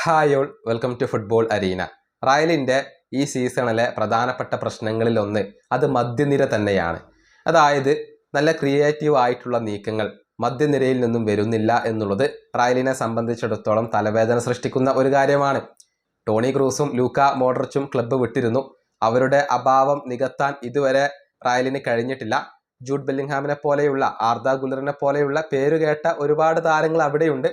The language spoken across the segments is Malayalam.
Hi all welcome to football arena. റയലിന്റെ ഈ സീസണിലെ പ്രധാനപ്പെട്ട പ്രശ്നങ്ങളിലൊന്ന് അത് മധ്യനിര തന്നെയാണ്. അതായത് നല്ല ക്രിയേറ്റീവ് ആയിട്ടുള്ള നീക്കങ്ങൾ മധ്യനിരയിൽ നിന്നും വരുന്നില്ല എന്നുള്ളത് റയലിനെ സംബന്ധിച്ചിടത്തോളം തലവേദന സൃഷ്ടിക്കുന്ന ഒരു കാര്യമാണ്. ടോണി ക്രൂസും ലൂക്ക മോഡർച്ചും ക്ലബ്ബ് വിട്ടിരുന്നു. അവരുടെ അഭാവം നികത്താൻ ഇതുവരെ റയലിന് കഴിഞ്ഞിട്ടില്ല. ജൂഡ് ബെല്ലിംഗ്ഹാമിനെ പോലെയുള്ള ആർദ ഗുലറിനെ പോലെയുള്ള പേരുകേട്ട ഒരുപാട് താരങ്ങൾ അവിടെയുണ്ട്.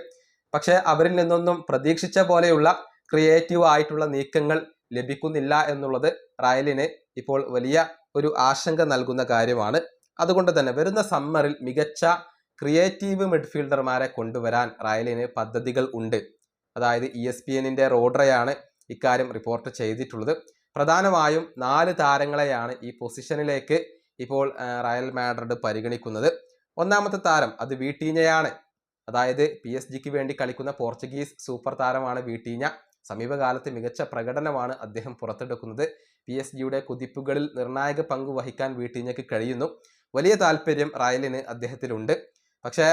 പക്ഷേ അവരിൽ നിന്നൊന്നും പ്രതീക്ഷിച്ച പോലെയുള്ള ക്രിയേറ്റീവ് ആയിട്ടുള്ള നീക്കങ്ങൾ ലഭിക്കുന്നില്ല എന്നുള്ളത് റയലിന് ഇപ്പോൾ വലിയ ഒരു ആശങ്ക നൽകുന്ന കാര്യമാണ്. അതുകൊണ്ട് തന്നെ വരുന്ന സമ്മറിൽ മികച്ച ക്രിയേറ്റീവ് മിഡ്ഫീൽഡർമാരെ കൊണ്ടുവരാൻ റയലിന് പദ്ധതികൾ ഉണ്ട്. അതായത് ഇ എസ് പി എന്നിന്റെ റോഡ്രയാണ് ഇക്കാര്യം റിപ്പോർട്ട് ചെയ്തിട്ടുള്ളത്. പ്രധാനമായും നാല് താരങ്ങളെയാണ് ഈ പൊസിഷനിലേക്ക് ഇപ്പോൾ റയൽ മാഡ്രിഡ് പരിഗണിക്കുന്നത്. ഒന്നാമത്തെ താരം അത് വീട്ടീഞ്ഞയാണ് അതായത് പി എസ് ജിക്ക് വേണ്ടി കളിക്കുന്ന പോർച്ചുഗീസ് സൂപ്പർ താരമാണ് വീട്ടീഞ്ഞ. സമീപകാലത്ത് മികച്ച പ്രകടനമാണ് അദ്ദേഹം പുറത്തെടുക്കുന്നത്. പി എസ് ജിയുടെ കുതിപ്പുകളിൽ നിർണായക പങ്ക് വഹിക്കാൻ വീട്ടീഞ്ഞയ്ക്ക് കഴിയുന്നു. വലിയ താല്പര്യം റയലിന് അദ്ദേഹത്തിലുണ്ട്. പക്ഷേ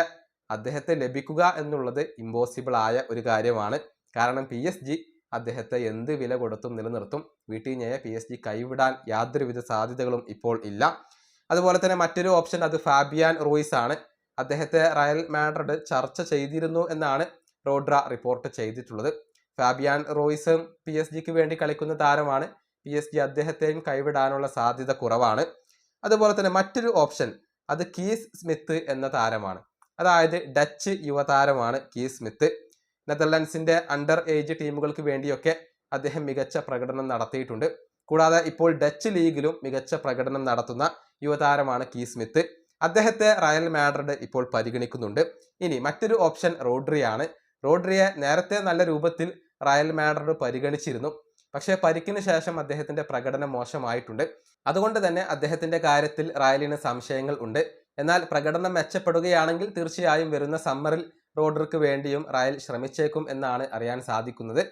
അദ്ദേഹത്തെ ലഭിക്കുക എന്നുള്ളത് ഇമ്പോസിബിൾ ആയ ഒരു കാര്യമാണ്. കാരണം പി എസ് ജി അദ്ദേഹത്തെ എന്ത് വില കൊടുത്തും നിലനിർത്തും. വീട്ടീഞ്ഞയെ പി എസ് ജി കൈവിടാൻ യാതൊരുവിധ സാധ്യതകളും ഇപ്പോൾ ഇല്ല. അതുപോലെ തന്നെ മറ്റൊരു ഓപ്ഷൻ അത് ഫാബിയാൻ റോയിസ് ആണ് അദ്ദേഹത്തെ റയൽ മാഡ്രിഡ് ചർച്ച ചെയ്തിരുന്നു എന്നാണ് റോഡ്ര റിപ്പോർട്ട് ചെയ്തിട്ടുള്ളത്. ഫാബിയാൻ റോയ്സ് പി എസ് ജിക്ക് വേണ്ടി കളിക്കുന്ന താരമാണ് പി എസ് ജി അദ്ദേഹത്തെയും കൈവിടാനുള്ള സാധ്യത കുറവാണ്. അതുപോലെ തന്നെ മറ്റൊരു ഓപ്ഷൻ അത് കീസ് സ്മിത്ത് എന്ന താരമാണ്. അതായത് ഡച്ച് യുവതാരമാണ് കീസ് സ്മിത്ത്. നെതർലൻഡ്സിന്റെ അണ്ടർ ഏജ് ടീമുകൾക്ക് വേണ്ടിയൊക്കെ അദ്ദേഹം മികച്ച പ്രകടനം നടത്തിയിട്ടുണ്ട്. കൂടാതെ ഇപ്പോൾ ഡച്ച് ലീഗിലും മികച്ച പ്രകടനം നടത്തുന്ന യുവതാരമാണ് കീ സ്മിത്ത്. അദ്ദേഹത്തെ റയൽ മാഡ്രിഡ് ഇപ്പോൾ പരിഗണിക്കുന്നുണ്ട്. ഇനി മറ്റൊരു ഓപ്ഷൻ റോഡ്രിയാണ്. റോഡ്രിയെ നേരത്തെ നല്ല രൂപത്തിൽ റയൽ മാഡ്രിഡ് പരിഗണിച്ചിരുന്നു. പക്ഷേ പരിക്കിന് ശേഷം അദ്ദേഹത്തിന്റെ പ്രകടനം മോശമായിട്ടുണ്ട്. അതുകൊണ്ട് തന്നെ അദ്ദേഹത്തിന്റെ കാര്യത്തിൽ റയലിന് സംശയങ്ങൾ ഉണ്ട്. എന്നാൽ പ്രകടനം മെച്ചപ്പെടുകയാണെങ്കിൽ തീർച്ചയായും വരുന്ന സമ്മറിൽ റോഡ്രിക്ക് വേണ്ടിയും റയൽ ശ്രമിച്ചേക്കും എന്നാണ് അറിയാൻ സാധിക്കുന്നത്.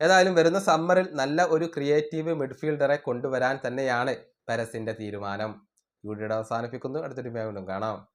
ഏതായാലും വരുന്ന സമ്മറിൽ നല്ല ഒരു ക്രിയേറ്റീവ് മിഡ്ഫീൽഡറെ കൊണ്ടുവരാൻ തന്നെയാണ് പെരസിന്റെ തീരുമാനം. വീഡിയോയുടെ അവസാനിപ്പിക്കുന്നു. അടുത്തൊരു വീണ്ടും കാണാം.